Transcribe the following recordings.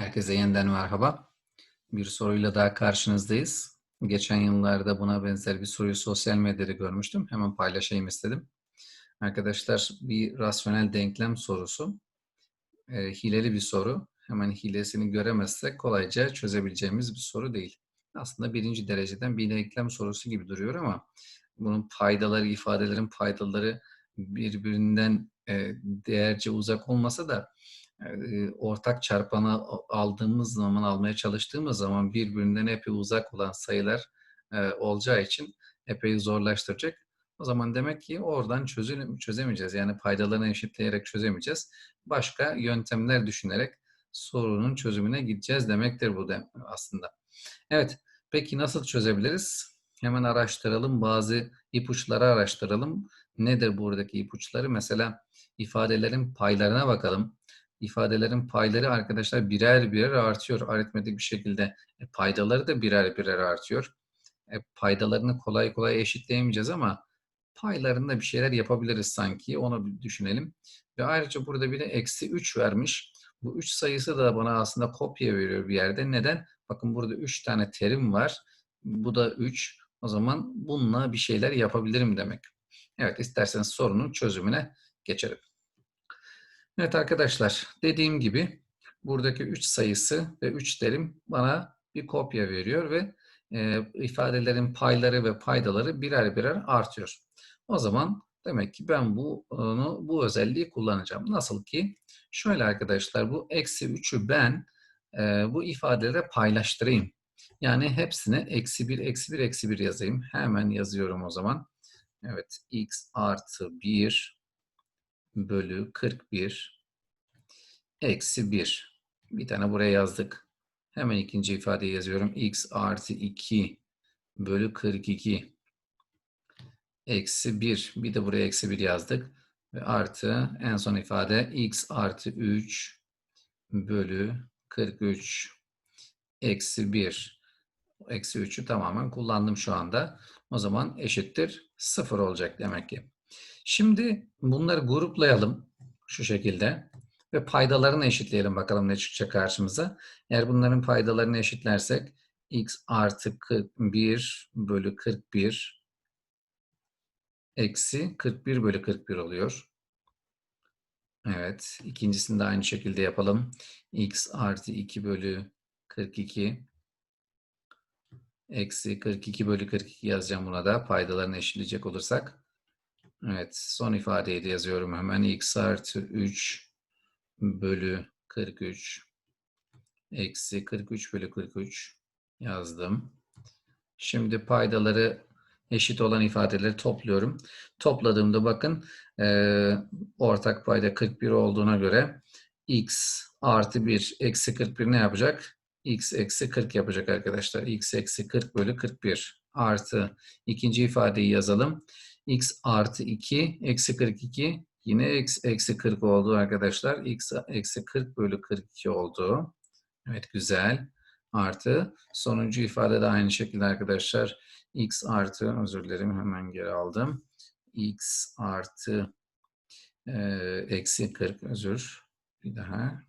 Herkese yeniden merhaba. Bir soruyla daha karşınızdayız. Geçen yıllarda buna benzer bir soruyu sosyal medyada görmüştüm. Hemen paylaşayım istedim. Arkadaşlar bir rasyonel denklem sorusu. E, hileli bir soru. Hemen hilesini göremezsek kolayca çözebileceğimiz bir soru değil. Aslında birinci dereceden bir denklem sorusu gibi duruyor ama bunun paydaları, ifadelerin paydaları birbirinden e, değerce uzak olmasa da ortak çarpanı aldığımız zaman, almaya çalıştığımız zaman birbirinden epey uzak olan sayılar olacağı için epey zorlaştıracak. O zaman demek ki oradan çözüm, çözemeyeceğiz. Yani paydalarını eşitleyerek çözemeyeceğiz. Başka yöntemler düşünerek sorunun çözümüne gideceğiz demektir bu de aslında. Evet, peki nasıl çözebiliriz? Hemen araştıralım. Bazı ipuçları araştıralım. Nedir buradaki ipuçları? Mesela ifadelerin paylarına bakalım ifadelerin payları arkadaşlar birer birer artıyor aritmetik bir şekilde. E, paydaları da birer birer artıyor. E, paydalarını kolay kolay eşitleyemeyeceğiz ama paylarında bir şeyler yapabiliriz sanki. Onu bir düşünelim. Ve ayrıca burada bir de eksi 3 vermiş. Bu 3 sayısı da bana aslında kopya veriyor bir yerde. Neden? Bakın burada 3 tane terim var. Bu da 3. O zaman bununla bir şeyler yapabilirim demek. Evet isterseniz sorunun çözümüne geçelim. Evet arkadaşlar dediğim gibi buradaki 3 sayısı ve 3 terim bana bir kopya veriyor ve e, ifadelerin payları ve paydaları birer birer artıyor. O zaman demek ki ben bu, onu, bu özelliği kullanacağım. Nasıl ki? Şöyle arkadaşlar bu eksi 3'ü ben e, bu ifadelere paylaştırayım. Yani hepsine eksi 1, eksi 1, eksi 1 yazayım. Hemen yazıyorum o zaman. Evet x artı 1 bölü 41 eksi 1. Bir tane buraya yazdık. Hemen ikinci ifadeyi yazıyorum. x artı 2 bölü 42 eksi 1. Bir de buraya eksi 1 yazdık. Ve artı en son ifade x artı 3 bölü 43 eksi 1. Eksi 3'ü tamamen kullandım şu anda. O zaman eşittir 0 olacak demek ki. Şimdi bunları gruplayalım şu şekilde ve paydalarını eşitleyelim bakalım ne çıkacak karşımıza. Eğer bunların paydalarını eşitlersek x artı 41 bölü 41 eksi 41 bölü 41 oluyor. Evet. ikincisini de aynı şekilde yapalım. x artı 2 bölü 42 eksi 42 bölü 42 yazacağım buna da paydalarını eşitleyecek olursak. Evet, son ifadeyi de yazıyorum hemen. x artı 3 bölü 43 eksi 43 bölü 43 yazdım. Şimdi paydaları eşit olan ifadeleri topluyorum. Topladığımda bakın e, ortak payda 41 olduğuna göre x artı 1 eksi 41 ne yapacak? x eksi 40 yapacak arkadaşlar. x eksi 40 bölü 41 artı ikinci ifadeyi yazalım x artı 2 eksi 42 yine eksi, eksi 40 oldu arkadaşlar. x eksi 40 bölü 42 oldu. Evet güzel. Artı sonuncu ifade de aynı şekilde arkadaşlar. x artı özür dilerim hemen geri aldım. x artı e, eksi 40 özür bir daha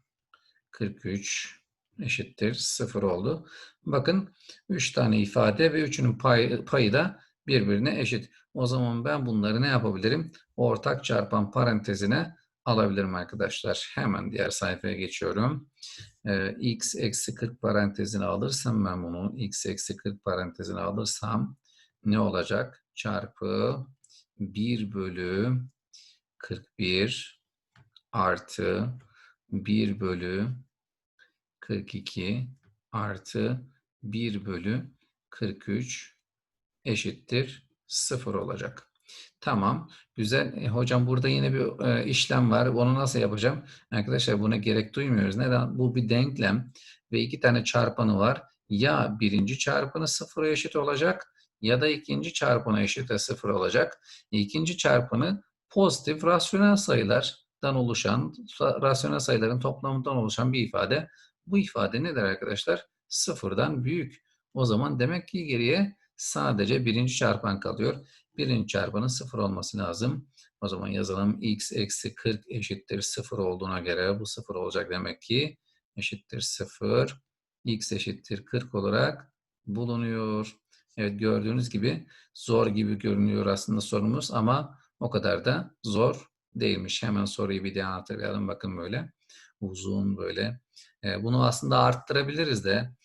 43 eşittir 0 oldu. Bakın 3 tane ifade ve üçünün payı, payı da birbirine eşit. O zaman ben bunları ne yapabilirim? Ortak çarpan parantezine alabilirim arkadaşlar. Hemen diğer sayfaya geçiyorum. Ee, x eksi 40 parantezine alırsam ben bunu x eksi 40 parantezine alırsam ne olacak? Çarpı 1 bölü 41 artı 1 bölü 42 artı 1 bölü 43 eşittir 0 olacak. Tamam. Güzel. E, hocam burada yine bir e, işlem var. Onu nasıl yapacağım? Arkadaşlar buna gerek duymuyoruz. Neden? Bu bir denklem ve iki tane çarpanı var. Ya birinci çarpanı sıfıra eşit olacak ya da ikinci çarpanı eşit sıfır olacak. İkinci çarpanı pozitif rasyonel sayılardan oluşan, rasyonel sayıların toplamından oluşan bir ifade. Bu ifade nedir arkadaşlar? Sıfırdan büyük. O zaman demek ki geriye sadece birinci çarpan kalıyor. Birinci çarpanın sıfır olması lazım. O zaman yazalım x eksi 40 eşittir sıfır olduğuna göre bu sıfır olacak demek ki eşittir 0, x eşittir 40 olarak bulunuyor. Evet gördüğünüz gibi zor gibi görünüyor aslında sorumuz ama o kadar da zor değilmiş. Hemen soruyu bir daha hatırlayalım. Bakın böyle uzun böyle. E, bunu aslında arttırabiliriz de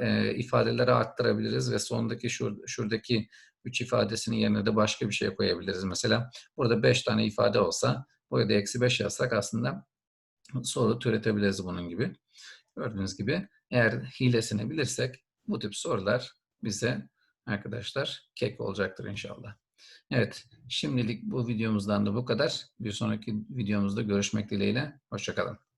e, ifadeleri arttırabiliriz ve sondaki şur, şuradaki 3 ifadesinin yerine de başka bir şey koyabiliriz. Mesela burada 5 tane ifade olsa buraya da eksi 5 yazsak aslında soru türetebiliriz bunun gibi. Gördüğünüz gibi eğer hilesini bilirsek bu tip sorular bize arkadaşlar kek olacaktır inşallah. Evet, şimdilik bu videomuzdan da bu kadar. Bir sonraki videomuzda görüşmek dileğiyle. Hoşçakalın.